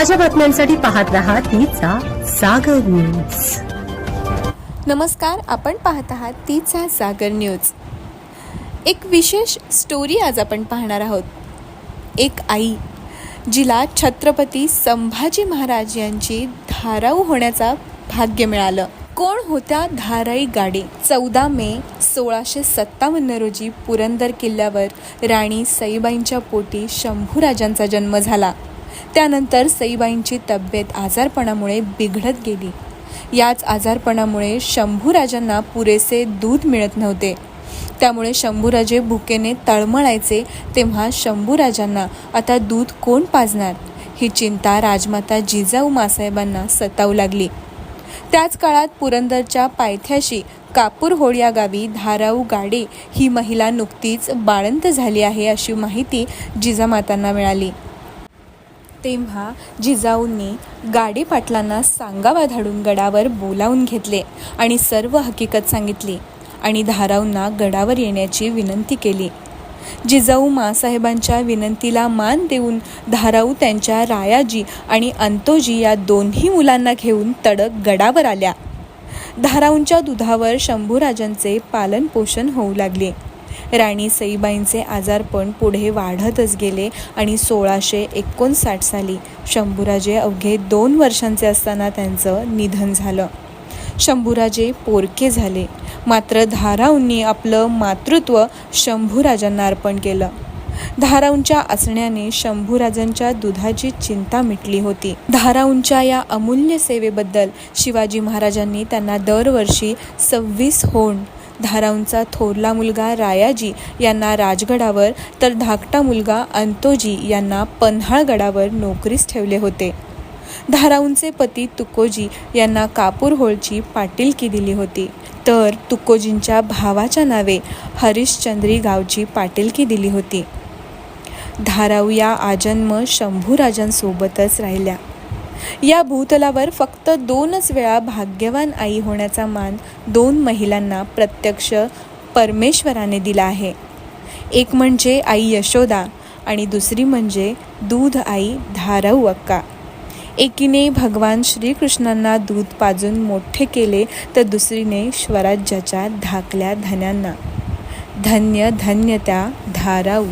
ताज्या बातम्यांसाठी पाहत रहा तीचा सागर न्यूज. नमस्कार आपण पाहत आहात तीचा सागर न्यूज. एक विशेष स्टोरी आज आपण पाहणार आहोत. एक आई जिला छत्रपती संभाजी महाराज यांची धाराऊ होण्याचा भाग्य मिळालं. कोण होत्या धाराई गाडी? चौदा मे सोळाशे सत्तावन्न रोजी पुरंदर किल्ल्यावर राणी सईबाईंच्या पोटी शंभूराजांचा जन्म झाला. त्यानंतर सईबाईंची तब्येत आजारपणामुळे बिघडत गेली. याच आजारपणामुळे शंभूराजांना पुरेसे दूध मिळत नव्हते. त्यामुळे शंभूराजे भुकेने तळमळायचे तेव्हा शंभूराजांना आता दूध कोण पाजणार? ही चिंता राजमाता जिजाऊ मासाहेबांना सतावू लागली. त्याच काळात पुरंदरच्या पायथ्याशी कापूर होळ या गावी धाराऊ गाडे ही महिला नुकतीच बाळंत झाली आहे अशी माहिती जिजामातांना मिळाली. तेव्हा जिजाऊंनी गाडी पाटलांना सांगावा धाडून गडावर बोलावून घेतले आणि सर्व हकीकत सांगितली आणि धाराऊंना गडावर येण्याची विनंती केली. जिजाऊ मासाहेबांच्या विनंतीला मान देऊन धाराऊ त्यांच्या रायाजी आणि अंतोजी या दोन्ही मुलांना घेऊन तडक गडावर आल्या. धाराऊंच्या दुधावर शंभूराजांचे पालनपोषण होऊ लागले. राणी सईबाईंचे आजारपण पुढे वाढतच गेले आणि सोळाशे एकोणसाठ साली शंभूराजे अवघे दोन वर्षांचे असताना त्यांचं निधन झालं. शंभूराजे पोरके झाले. मात्र धाराऊंनी आपलं मातृत्व शंभूराजांना अर्पण केलं. धाराऊंच्या असण्याने शंभूराजांच्या दुधाची चिंता मिटली होती. धाराऊंच्या या अमूल्य सेवेबद्दल शिवाजी महाराजांनी त्यांना दरवर्षी सव्वीस होण धाराऊंचा थोरला मुलगा रायाजी यांना राजगडावर तर धाकटा मुलगा अंतोजी यांना पन्हाळगडावर नोकरीस ठेवले होते. धाराऊंचे पती तुकोजी यांना कापूरहोळची पाटीलकी दिली होती. तर तुकोजींच्या भावाच्या नावे हरिश्चंद्री गावची पाटीलकी दिली होती. धाराऊ या आजन्म शंभूराजांसोबतच राहिल्या. या भूतलावर फक्त दोनच वेळा भाग्यवान आई होण्याचा मान दोन महिलांना प्रत्यक्ष परमेश्वराने दिला आहे. एक म्हणजे आई यशोदा आणि दुसरी म्हणजे दूध आई धारऊ अक्का. एकीने भगवान श्रीकृष्णांना दूध पाजून मोठे केले तर दुसरीने स्वराज्याच्या धाकल्या धन्यांना. धन्य धन्य त्या धाराऊ.